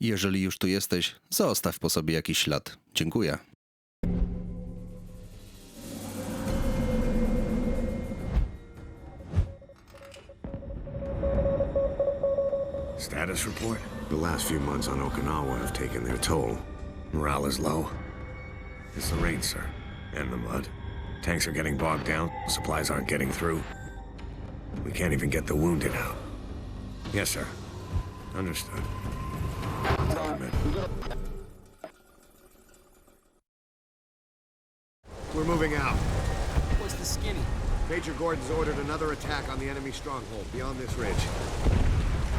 Jeżeli już tu jesteś, zostaw po sobie jakiś ślad. Dziękuję. Status report? The last few months on Okinawa have taken their toll. Morale is low. It's the rain, sir. And the mud. Tanks are getting bogged down. Supplies aren't getting through. We can't even get the wounded out. Yes, sir. Understood. We're moving out. What's the skinny? Major Gordon's ordered another attack on the enemy stronghold beyond this ridge.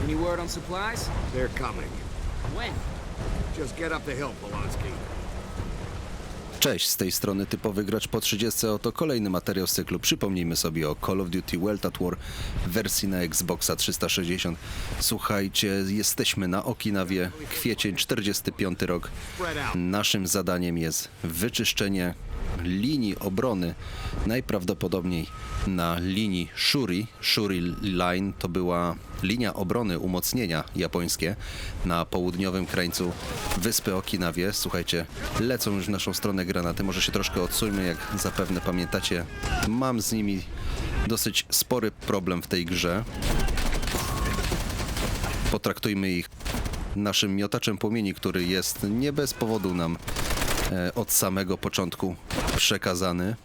Any word on supplies? They're coming. When? Just get up the hill, Polanski. Cześć, z tej strony typowy gracz po 30. Oto kolejny materiał z cyklu. Przypomnijmy sobie o Call of Duty World at War wersji na Xboxa 360. Słuchajcie, jesteśmy na Okinawie, kwiecień 45 rok. Naszym zadaniem jest wyczyszczenie linii obrony, najprawdopodobniej na linii Shuri. Shuri Line to była linia obrony, umocnienia japońskie na południowym krańcu wyspy Okinawie. Słuchajcie, lecą już w naszą stronę granaty. Może się troszkę odsuńmy, jak zapewne pamiętacie. Mam z nimi dosyć spory problem w tej grze. Potraktujmy ich naszym miotaczem płomieni, który jest nie bez powodu nam e, od samego początku przekazany.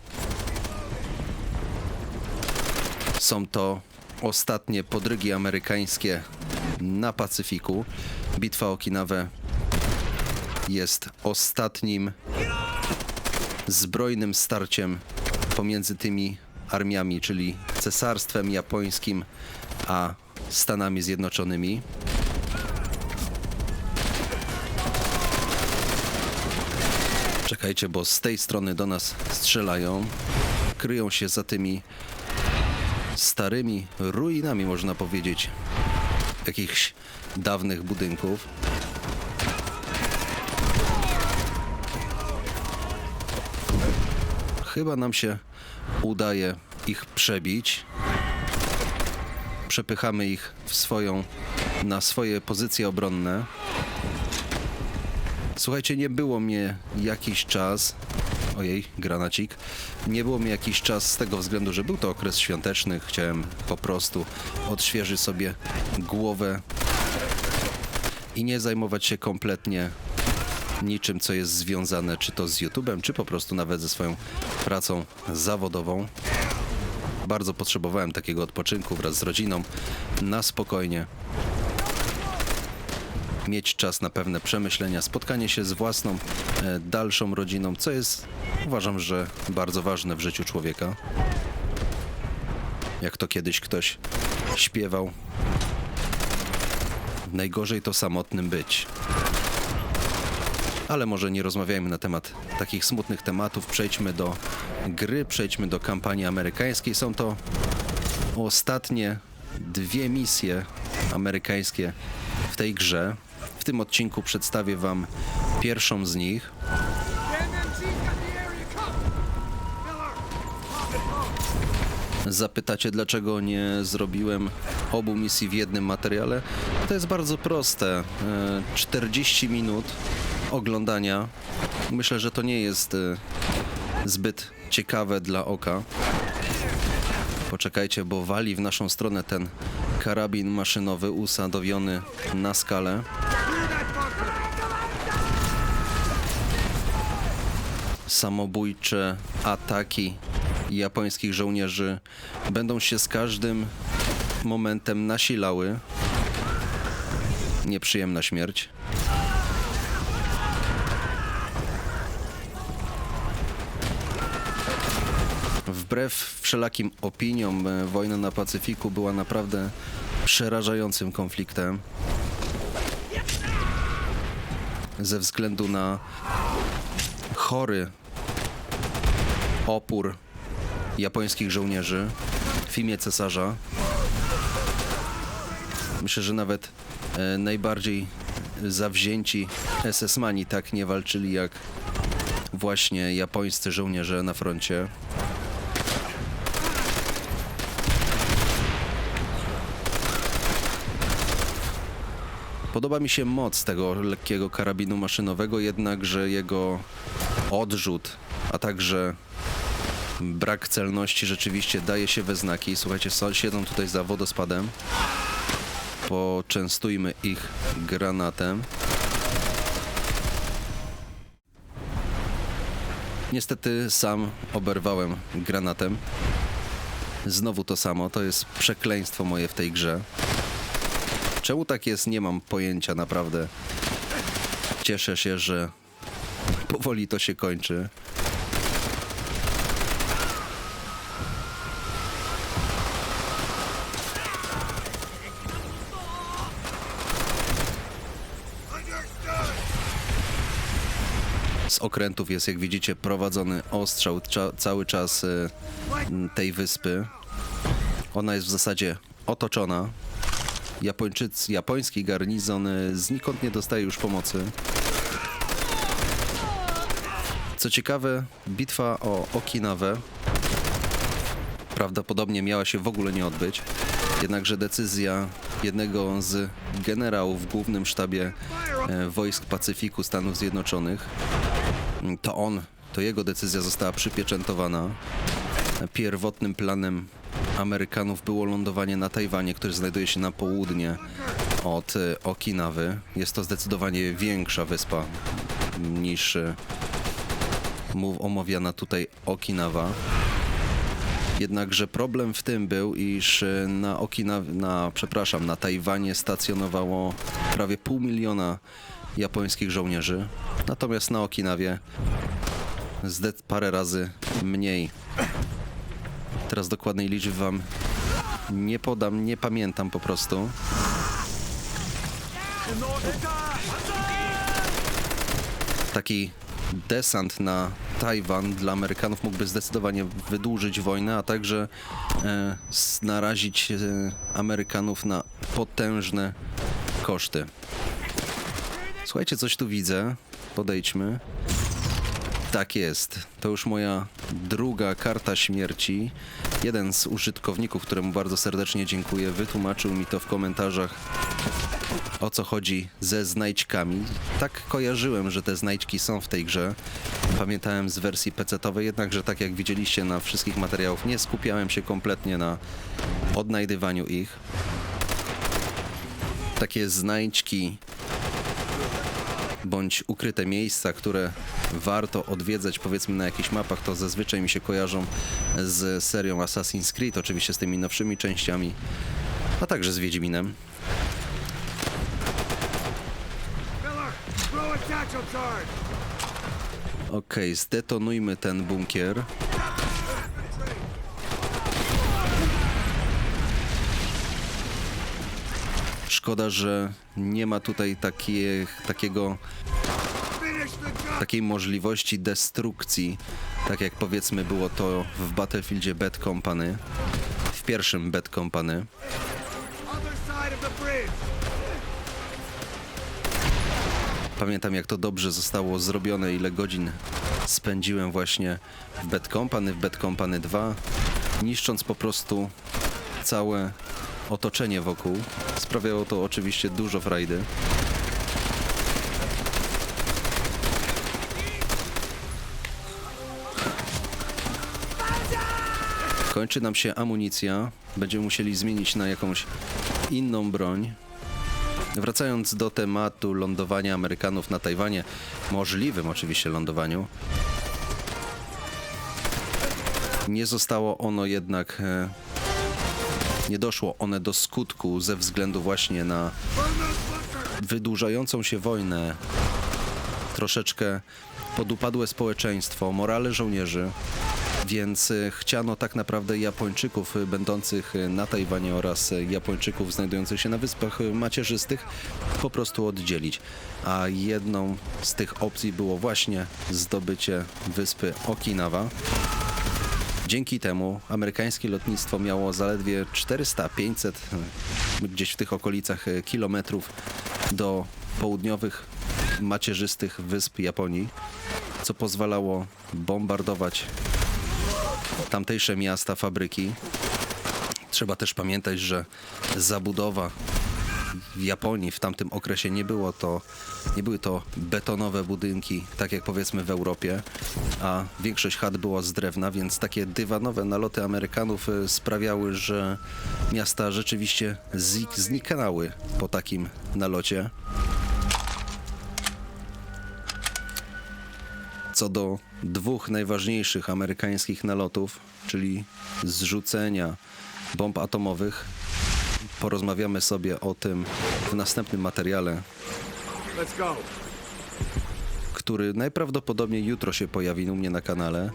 Są to ostatnie podrygi amerykańskie na Pacyfiku. Bitwa Okinawę jest ostatnim zbrojnym starciem pomiędzy tymi armiami, czyli cesarstwem japońskim a Stanami Zjednoczonymi. Czekajcie, bo z tej strony do nas strzelają. Kryją się za tymi starymi ruinami, można powiedzieć, jakichś dawnych budynków. Chyba nam się udaje ich przebić. Przepychamy ich w swoją, na swoje pozycje obronne. Słuchajcie, nie było mnie jakiś czas. Ojej, granacik. Nie było mi jakiś czas z tego względu, że był to okres świąteczny. Chciałem po prostu odświeżyć sobie głowę i nie zajmować się kompletnie niczym, co jest związane czy to z YouTube'em, czy po prostu nawet ze swoją pracą zawodową. Bardzo potrzebowałem takiego odpoczynku wraz z rodziną na spokojnie mieć czas na pewne przemyślenia, spotkanie się z własną e, dalszą rodziną, co jest uważam, że bardzo ważne w życiu człowieka. Jak to kiedyś ktoś śpiewał. Najgorzej to samotnym być. Ale może nie rozmawiajmy na temat takich smutnych tematów. Przejdźmy do gry, przejdźmy do kampanii amerykańskiej. Są to ostatnie dwie misje amerykańskie w tej grze. Tym odcinku przedstawię Wam pierwszą z nich. Zapytacie, dlaczego nie zrobiłem obu misji w jednym materiale? To jest bardzo proste. E, 40 minut oglądania. Myślę, że to nie jest e, zbyt ciekawe dla oka. Poczekajcie, bo wali w naszą stronę ten karabin maszynowy usadowiony na skalę. Samobójcze ataki japońskich żołnierzy będą się z każdym momentem nasilały. Nieprzyjemna śmierć. Wbrew wszelakim opiniom, e, wojna na Pacyfiku była naprawdę przerażającym konfliktem. Ze względu na chory opór japońskich żołnierzy w imię cesarza. Myślę, że nawet e, najbardziej zawzięci SS-mani tak nie walczyli jak właśnie japońscy żołnierze na froncie. Podoba mi się moc tego lekkiego karabinu maszynowego, jednakże jego odrzut, a także brak celności rzeczywiście daje się we znaki. Słuchajcie, siedzą tutaj za wodospadem. Poczęstujmy ich granatem. Niestety sam oberwałem granatem. Znowu to samo, to jest przekleństwo moje w tej grze. Czemu tak jest, nie mam pojęcia naprawdę. Cieszę się, że powoli to się kończy. Z okrętów jest, jak widzicie, prowadzony ostrzał cza- cały czas y, tej wyspy. Ona jest w zasadzie otoczona. Japończycy, japoński garnizon y, znikąd nie dostaje już pomocy. Co ciekawe, bitwa o Okinawę prawdopodobnie miała się w ogóle nie odbyć. Jednakże decyzja jednego z generałów w głównym sztabie e, wojsk Pacyfiku Stanów Zjednoczonych, to on, to jego decyzja została przypieczętowana. Pierwotnym planem Amerykanów było lądowanie na Tajwanie, który znajduje się na południe od e, Okinawy. Jest to zdecydowanie większa wyspa niż e, mów omawiana tutaj Okinawa. Jednakże problem w tym był, iż e, na Okinawie, na, przepraszam, na Tajwanie stacjonowało prawie pół miliona japońskich żołnierzy, natomiast na Okinawie zde- parę razy mniej. Teraz dokładnej liczby wam nie podam, nie pamiętam po prostu. Taki desant na Tajwan dla Amerykanów mógłby zdecydowanie wydłużyć wojnę, a także e, narazić e, Amerykanów na potężne koszty. Słuchajcie, coś tu widzę. Podejdźmy. Tak jest. To już moja druga karta śmierci. Jeden z użytkowników, któremu bardzo serdecznie dziękuję, wytłumaczył mi to w komentarzach o co chodzi ze znajdźkami. Tak kojarzyłem, że te znajdźki są w tej grze. Pamiętałem z wersji PC-owej, jednakże tak jak widzieliście na wszystkich materiałach, nie skupiałem się kompletnie na odnajdywaniu ich. Takie znajdźki bądź ukryte miejsca, które warto odwiedzać powiedzmy na jakichś mapach, to zazwyczaj mi się kojarzą z serią Assassin's Creed, oczywiście z tymi nowszymi częściami, a także z Wiedźminem. Miller, Okej, zdetonujmy ten bunkier. Szkoda, że nie ma tutaj takiej, takiego, takiej możliwości destrukcji, tak jak powiedzmy było to w Battlefieldzie Bad Company, w pierwszym Bad Company. Pamiętam jak to dobrze zostało zrobione, ile godzin spędziłem właśnie w Bad Company, w Bad Company 2, niszcząc po prostu całe otoczenie wokół. Sprawiało to oczywiście dużo frajdy. Kończy nam się amunicja. Będziemy musieli zmienić na jakąś inną broń. Wracając do tematu lądowania Amerykanów na Tajwanie, możliwym oczywiście lądowaniu, nie zostało ono jednak, e, nie doszło one do skutku ze względu właśnie na wydłużającą się wojnę, troszeczkę podupadłe społeczeństwo, morale żołnierzy, więc e, chciano tak naprawdę Japończyków e, będących e, na Tajwanie oraz Japończyków znajdujących się na wyspach macierzystych po prostu oddzielić. A jedną z tych opcji było właśnie zdobycie wyspy Okinawa. Dzięki temu amerykańskie lotnictwo miało zaledwie 400-500 e, gdzieś w tych okolicach kilometrów do południowych macierzystych wysp Japonii, co pozwalało bombardować tamtejsze miasta, fabryki. Trzeba też pamiętać, że zabudowa w Japonii w tamtym okresie nie było to, nie były to betonowe budynki, tak jak powiedzmy w Europie, a większość chat była z drewna, więc takie dywanowe naloty Amerykanów y, sprawiały, że miasta rzeczywiście znikały po takim nalocie. Co do dwóch najważniejszych amerykańskich nalotów, czyli zrzucenia bomb atomowych, porozmawiamy sobie o tym w następnym materiale, który najprawdopodobniej jutro się pojawi u mnie na kanale.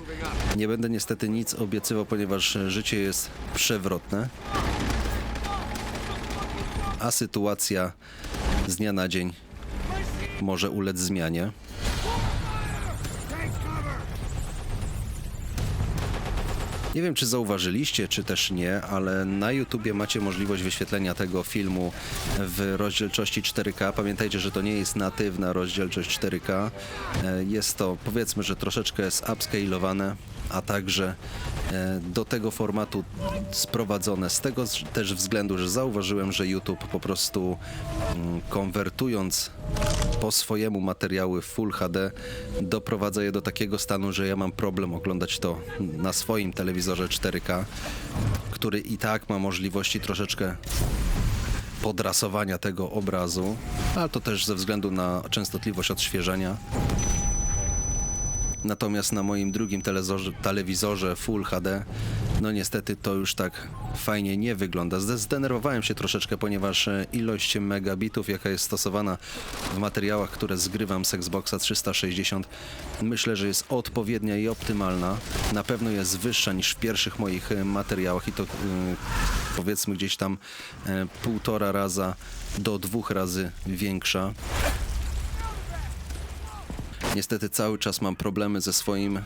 Nie będę niestety nic obiecywał, ponieważ życie jest przewrotne, a sytuacja z dnia na dzień może ulec zmianie. Nie wiem, czy zauważyliście, czy też nie, ale na YouTubie macie możliwość wyświetlenia tego filmu w rozdzielczości 4K. Pamiętajcie, że to nie jest natywna rozdzielczość 4K. E, Jest to, powiedzmy, że troszeczkę jest upscalowane, a także e, do tego formatu sprowadzone. Z tego też względu, że zauważyłem, że YouTube po prostu mm, konwertując po swojemu materiały Full HD doprowadza je do takiego stanu, że ja mam problem oglądać to na swoim telewizorze 4K, który i tak ma możliwości troszeczkę podrasowania tego obrazu, ale to też ze względu na częstotliwość odświeżenia. Natomiast na moim drugim telewizorze Full HD, no niestety to już tak fajnie nie wygląda. Zde- Zdenerwowałem się troszeczkę, ponieważ e, ilość megabitów, jaka jest stosowana w materiałach, które zgrywam z Xboxa 360, myślę, że jest odpowiednia i optymalna. Na pewno jest wyższa niż w pierwszych moich e, materiałach i to e, powiedzmy gdzieś tam półtora raza do dwóch razy większa. Niestety cały czas mam problemy ze swoim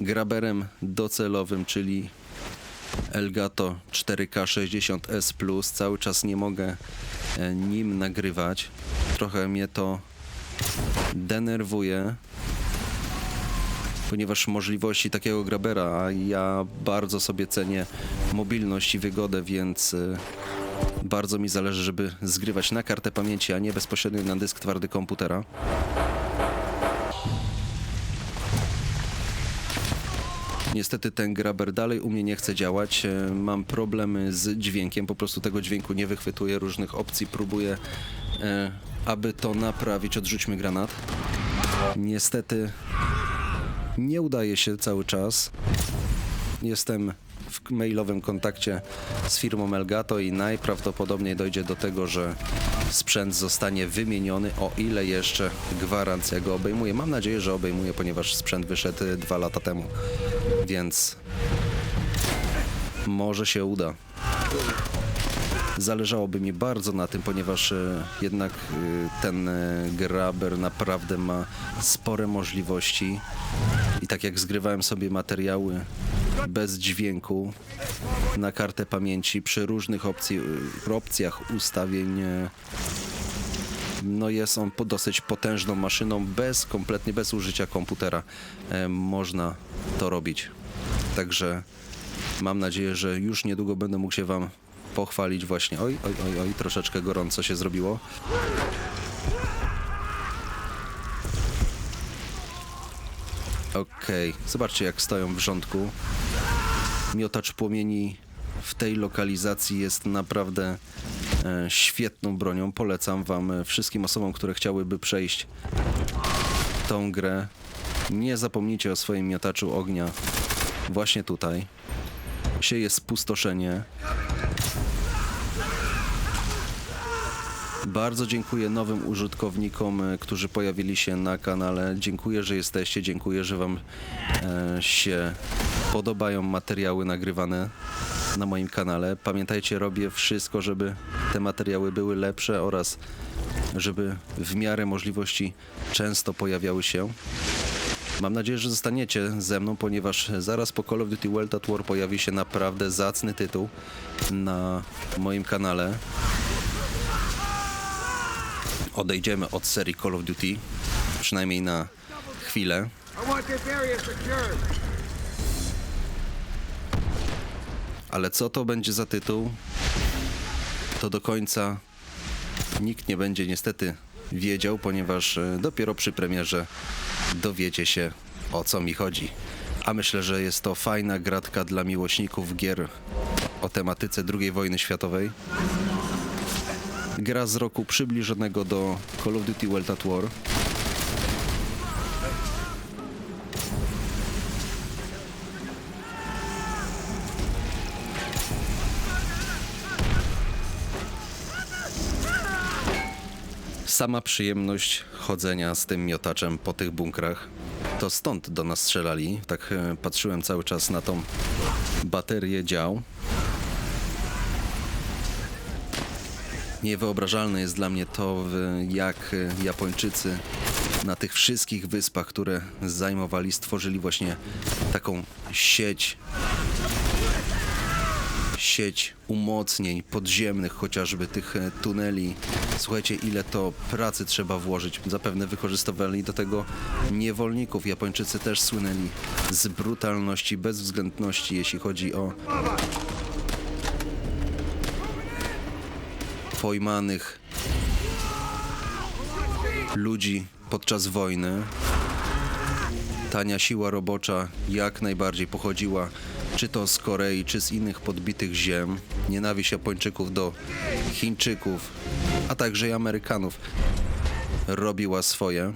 graberem docelowym, czyli Elgato 4K 60S Plus. Cały czas nie mogę e, nim nagrywać. Trochę mnie to denerwuje, ponieważ możliwości takiego grabera, a ja bardzo sobie cenię mobilność i wygodę, więc e, bardzo mi zależy, żeby zgrywać na kartę pamięci, a nie bezpośrednio na dysk twardy komputera. Niestety ten graber dalej u mnie nie chce działać. E, Mam problemy z dźwiękiem, po prostu tego dźwięku nie wychwytuję, różnych opcji próbuję, e, aby to naprawić. Odrzućmy granat. Niestety nie udaje się cały czas. Jestem w mailowym kontakcie z firmą Elgato i najprawdopodobniej dojdzie do tego, że sprzęt zostanie wymieniony, o ile jeszcze gwarancja go obejmuje. Mam nadzieję, że obejmuje, ponieważ sprzęt wyszedł dwa lata temu, więc może się uda. Zależałoby mi bardzo na tym, ponieważ e, jednak e, ten e, graber naprawdę ma spore możliwości. I tak jak zgrywałem sobie materiały bez dźwięku na kartę pamięci przy różnych opcji, opcjach ustawień, no jest on dosyć potężną maszyną, bez kompletnie bez użycia komputera e, można to robić. Także mam nadzieję, że już niedługo będę mógł się wam pochwalić właśnie. Oj, oj, oj, oj, troszeczkę gorąco się zrobiło. Okej, zobaczcie jak stoją w rządku. Miotacz płomieni w tej lokalizacji jest naprawdę e, świetną bronią. Polecam wam e, wszystkim osobom, które chciałyby przejść tą grę. Nie zapomnijcie o swoim miotaczu ognia właśnie tutaj. Sieje spustoszenie. Bardzo dziękuję nowym użytkownikom, e, którzy pojawili się na kanale. Dziękuję, że jesteście. Dziękuję, że Wam e, się podobają materiały nagrywane na moim kanale. Pamiętajcie, robię wszystko, żeby te materiały były lepsze oraz żeby w miarę możliwości często pojawiały się. Mam nadzieję, że zostaniecie ze mną, ponieważ zaraz po Call of Duty World at War pojawi się naprawdę zacny tytuł na moim kanale. Odejdziemy od serii Call of Duty, przynajmniej na chwilę. Ale co to będzie za tytuł, to do końca nikt nie będzie niestety wiedział, ponieważ e, dopiero przy premierze dowiecie się o co mi chodzi. A myślę, że jest to fajna gratka dla miłośników gier o tematyce II wojny światowej. Gra z roku przybliżonego do Call of Duty World at War. Sama przyjemność chodzenia z tym miotaczem po tych bunkrach. To stąd do nas strzelali. Tak e, patrzyłem cały czas na tą baterię dział. Niewyobrażalne jest dla mnie to, jak e, Japończycy na tych wszystkich wyspach, które zajmowali, stworzyli właśnie taką sieć sieć umocnień podziemnych, chociażby tych e, tuneli. Słuchajcie, ile to pracy trzeba włożyć. Zapewne wykorzystywali do tego niewolników. Japończycy też słynęli z brutalności, bezwzględności, jeśli chodzi o pojmanych ludzi podczas wojny. Tania siła robocza jak najbardziej pochodziła czy to z Korei, czy z innych podbitych ziem. Nienawiść Japończyków do Chińczyków, a także i Amerykanów robiła swoje.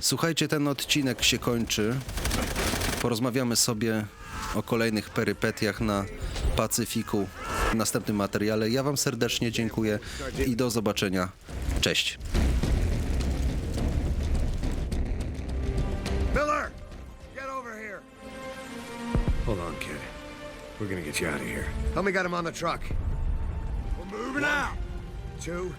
Słuchajcie, ten odcinek się kończy. Porozmawiamy sobie o kolejnych perypetiach na Pacyfiku w następnym materiale. Ja Wam serdecznie dziękuję i do zobaczenia. Cześć. Miller! Get over here! Hold on, kid. We're gonna get you out of here. Help me get him on the truck. We're moving out. Two.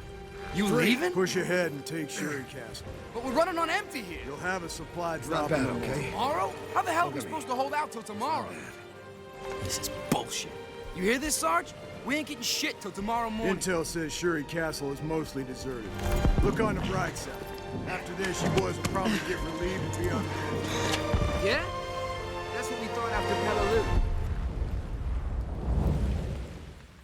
You leaving? Push ahead and take Shuri Castle. But we're running on empty here. You'll have a supply Not drop. bad, okay? Tomorrow? How the hell are we supposed to hold out till tomorrow? This is bullshit. You hear this, Sarge? We ain't getting shit till tomorrow morning. Intel says Shuri Castle is mostly deserted. Look on the bright side. After this, you boys will probably get relieved and be on. Yeah? That's what we thought after Peleliu.